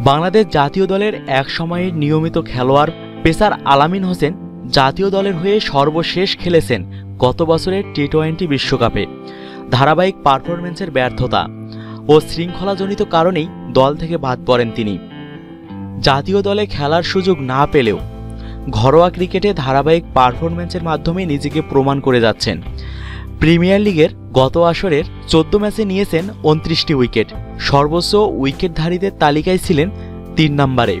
বাংলাদেশ জাতীয় দলের এক সময়ের নিয়মিত খেলোয়াড় পেসার আলামিন হোসেন জাতীয় দলের হয়ে সর্বশেষ খেলেছেন গত বছরের টি টোয়েন্টি বিশ্বকাপে। ধারাবাহিক পারফরমেন্সের ব্যর্থতা ও শৃঙ্খলাজনিত কারণেই দল থেকে বাদ পড়েন তিনি। জাতীয় দলে খেলার সুযোগ না পেলেও ঘরোয়া ক্রিকেটে ধারাবাহিক পারফরমেন্সের মাধ্যমে নিজেকে প্রমাণ করে যাচ্ছেন। প্রিমিয়ার লিগের গত আসরের চোদ্দ ম্যাচে নিয়েছেন উনত্রিশটি উইকেট। সর্বোচ্চ উইকেটধারীদের তালিকায় ছিলেন তিন নম্বরে।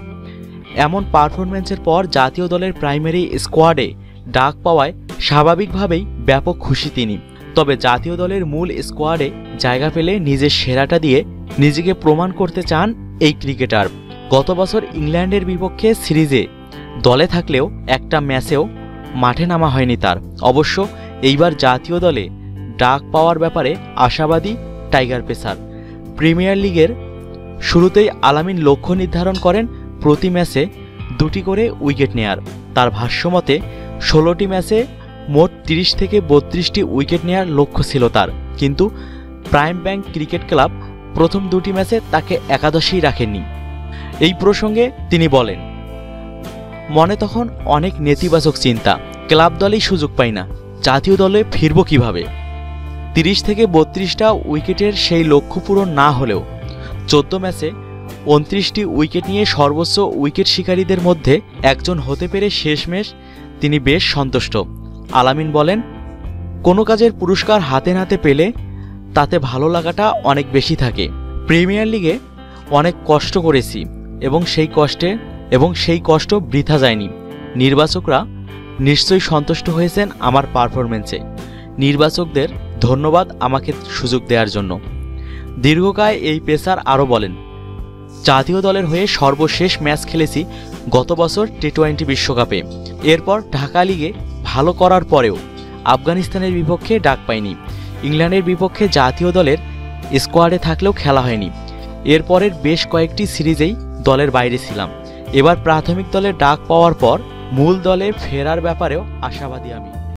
এমন পারফরমেন্সের পর জাতীয় দলের প্রাইমারি স্কোয়াডে ডাক পাওয়ায় স্বাভাবিকভাবেই ব্যাপক খুশি তিনি। তবে জাতীয় দলের মূল স্কোয়াডে জায়গা পেলে নিজের সেরাটা দিয়ে নিজেকে প্রমাণ করতে চান এই ক্রিকেটার। গত বছর ইংল্যান্ডের বিপক্ষে সিরিজে দলে থাকলেও একটা ম্যাচেও মাঠে নামা হয়নি তার। অবশ্য এইবার জাতীয় দলে ডাক পাওয়ার ব্যাপারে আশাবাদী টাইগার পেসার। প্রিমিয়ার লিগের শুরুতেই আলামিন লক্ষ্য নির্ধারণ করেন প্রতি ম্যাচে দুটি করে উইকেট নেয়ার। তার ভাষ্যমতে ষোলোটি ম্যাচে মোট তিরিশ থেকে বত্রিশটি উইকেট নেয়ার লক্ষ্য ছিল তার। কিন্তু প্রাইম ব্যাংক ক্রিকেট ক্লাব প্রথম দুটি ম্যাচে তাকে একাদশেই রাখেননি। এই প্রসঙ্গে তিনি বলেন, মনে তখন অনেক নেতিবাচক চিন্তা। ক্লাব দলেই সুযোগ পাই না। জাতীয় দলে ফিরব কীভাবে? তিরিশ থেকে বত্রিশটা উইকেটের সেই লক্ষ্য পূরণ না হলেও চোদ্দ ম্যাচে উনত্রিশটি উইকেট নিয়ে সর্বোচ্চ উইকেট শিকারীদের মধ্যে একজন হতে পেরে শেষমেশ তিনি বেশ সন্তুষ্ট। আলামিন বলেন, কোনো কাজের পুরস্কার হাতে নাতে পেলে তাতে ভালো লাগাটা অনেক বেশি থাকে। প্রিমিয়ার লিগে অনেক কষ্ট করেছি এবং সেই কষ্টে এবং সেই কষ্ট বৃথা যায়নি। নির্বাচকরা নিশ্চয়ই সন্তুষ্ট হয়েছেন আমার পারফরমেন্সে নির্বাচকদের ধন্যবাদ আমাকে সুযোগ দেওয়ার জন্য। দীর্ঘকায় এই পেসার আরও বলেন, জাতীয় দলের হয়ে সর্বশেষ ম্যাচ খেলেছি গত বছর টি টোয়েন্টি বিশ্বকাপে। এরপর ঢাকা লিগে ভালো করার পরেও আফগানিস্তানের বিপক্ষে ডাক পাইনি। ইংল্যান্ডের বিপক্ষে জাতীয় দলের স্কোয়াডে থাকলেও খেলা হয়নি। এরপরের বেশ কয়েকটি সিরিজেই দলের বাইরে ছিলাম। এবার প্রাথমিক দলে ডাক পাওয়ার পর মূল দলে ফেরার ব্যাপারেও আশাবাদী আমি।